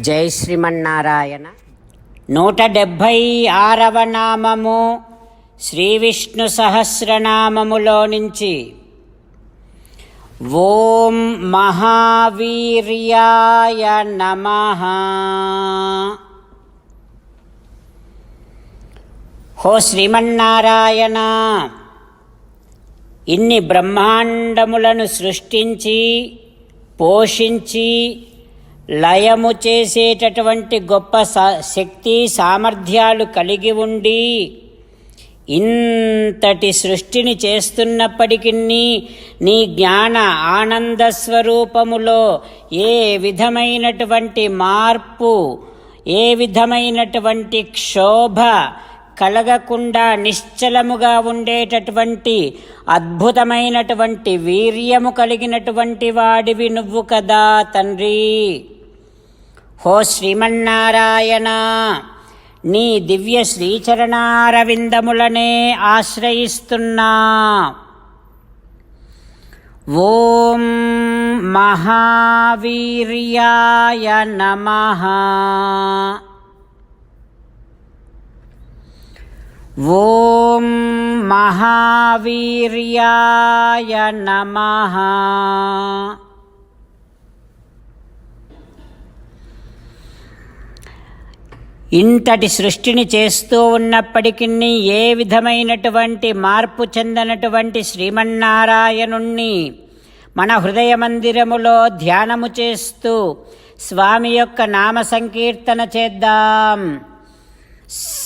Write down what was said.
జై శ్రీమన్నారాయణ. నూట డెబ్భై ఆరవ నామము శ్రీ విష్ణు సహస్రనామములో నుంచి. ఓం మహావీర్యాయ నమ. హో శ్రీమన్నారాయణ ఇన్ని బ్రహ్మాండములను సృష్టించి పోషించి లయము చేసేటటువంటి గొప్ప శక్తి సామర్థ్యాలు కలిగి ఉండి ఇంతటి సృష్టిని చేస్తున్నప్పటికీ నీ జ్ఞాన ఆనంద స్వరూపములో ఏ విధమైనటువంటి మార్పు ఏ విధమైనటువంటి క్షోభ కలగకుండా నిశ్చలముగా ఉండేటటువంటి అద్భుతమైనటువంటి వీర్యము కలిగినటువంటి వాడివి నువ్వు కదా తండ్రి. హో శ్రీమన్నారాయణ నీ దివ్య శ్రీచరణారవిందములనే ఆశ్రయిస్తున్నా. ఓం మహావీర్యాయ నమ. ఓం మహావీర్యాయ నమః. ఇంతటి సృష్టిని చేస్తూ ఉన్నప్పటికీ ఏ విధమైనటువంటి మార్పు చెందనటువంటి శ్రీమన్నారాయణుణ్ణి మన హృదయ మందిరములో ధ్యానము చేస్తూ స్వామి యొక్క నామ సంకీర్తన చేద్దాం.